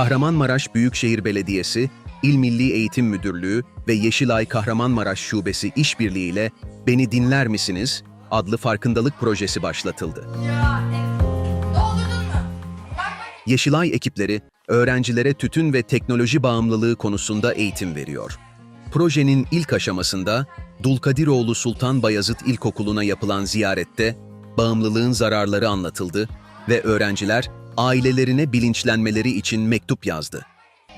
Kahramanmaraş Büyükşehir Belediyesi, İl Milli Eğitim Müdürlüğü ve Yeşilay Kahramanmaraş Şubesi işbirliğiyle Beni Dinler Misiniz? adlı farkındalık projesi başlatıldı. Yeşilay ekipleri öğrencilere tütün ve teknoloji bağımlılığı konusunda eğitim veriyor. Projenin ilk aşamasında Dulkadiroğlu Sultan Bayazıt İlkokulu'na yapılan ziyarette bağımlılığın zararları anlatıldı ve öğrenciler ailelerine bilinçlenmeleri için mektup yazdı.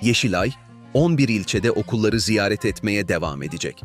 Yeşilay, 11 ilçede okulları ziyaret etmeye devam edecek.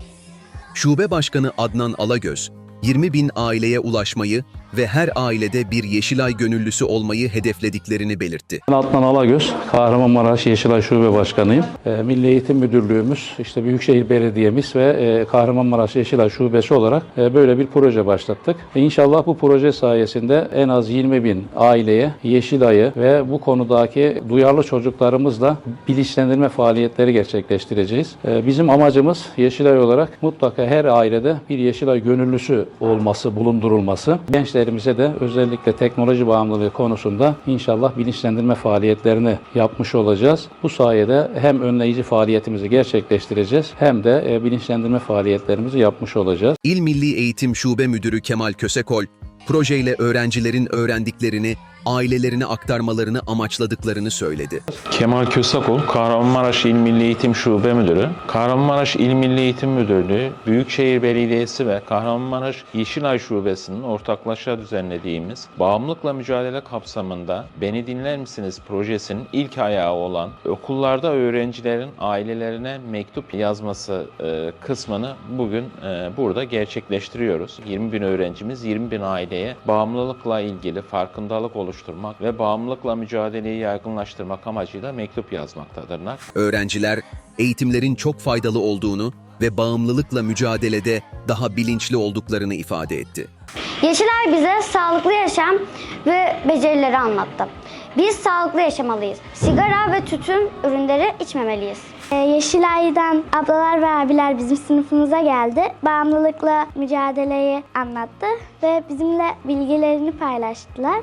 Şube Başkanı Adnan Alagöz, 20 bin aileye ulaşmayı ve her ailede bir Yeşilay gönüllüsü olmayı hedeflediklerini belirtti. Ben Adnan Alagöz, Kahramanmaraş Yeşilay Şube Başkanıyım. E, Milli Eğitim Müdürlüğümüz, işte Büyükşehir Belediyemiz ve e, Kahramanmaraş Yeşilay Şubesi olarak e, böyle bir proje başlattık. E, İnşallah bu proje sayesinde en az 20 bin aileye Yeşilay'ı ve bu konudaki duyarlı çocuklarımızla bilinçlendirme faaliyetleri gerçekleştireceğiz. E, Bizim amacımız Yeşilay olarak mutlaka her ailede bir Yeşilay gönüllüsü olması, bulundurulması. Gençlerimize de özellikle teknoloji bağımlılığı konusunda inşallah bilinçlendirme faaliyetlerini yapmış olacağız. Bu sayede hem önleyici faaliyetimizi gerçekleştireceğiz hem de e, bilinçlendirme faaliyetlerimizi yapmış olacağız. İl Milli Eğitim Şube Müdürü Kemal Kösekol, projeyle öğrencilerin öğrendiklerini ailelerine aktarmalarını amaçladıklarını söyledi. Kemal Kösakol, Kahramanmaraş İl Milli Eğitim Şube Müdürü, Kahramanmaraş İl Milli Eğitim Müdürlüğü, Büyükşehir Belediyesi ve Kahramanmaraş Yeşilay Şubesi'nin ortaklaşa düzenlediğimiz bağımlılıkla mücadele kapsamında Beni Dinler Misiniz projesinin ilk ayağı olan okullarda öğrencilerin ailelerine mektup yazması e, kısmını bugün e, burada gerçekleştiriyoruz. 20 bin öğrencimiz 20 bin aileye bağımlılıkla ilgili farkındalık oluşturmak ve bağımlılıkla mücadeleyi yaygınlaştırmak amacıyla mektup yazmaktadırlar. Öğrenciler eğitimlerin çok faydalı olduğunu ve bağımlılıkla mücadelede daha bilinçli olduklarını ifade etti. Yeşilay bize sağlıklı yaşam ve becerileri anlattı. Biz sağlıklı yaşamalıyız. Sigara ve tütün ürünleri içmemeliyiz. Ee, Yeşilay'dan ablalar ve abiler bizim sınıfımıza geldi. Bağımlılıkla mücadeleyi anlattı ve bizimle bilgilerini paylaştılar.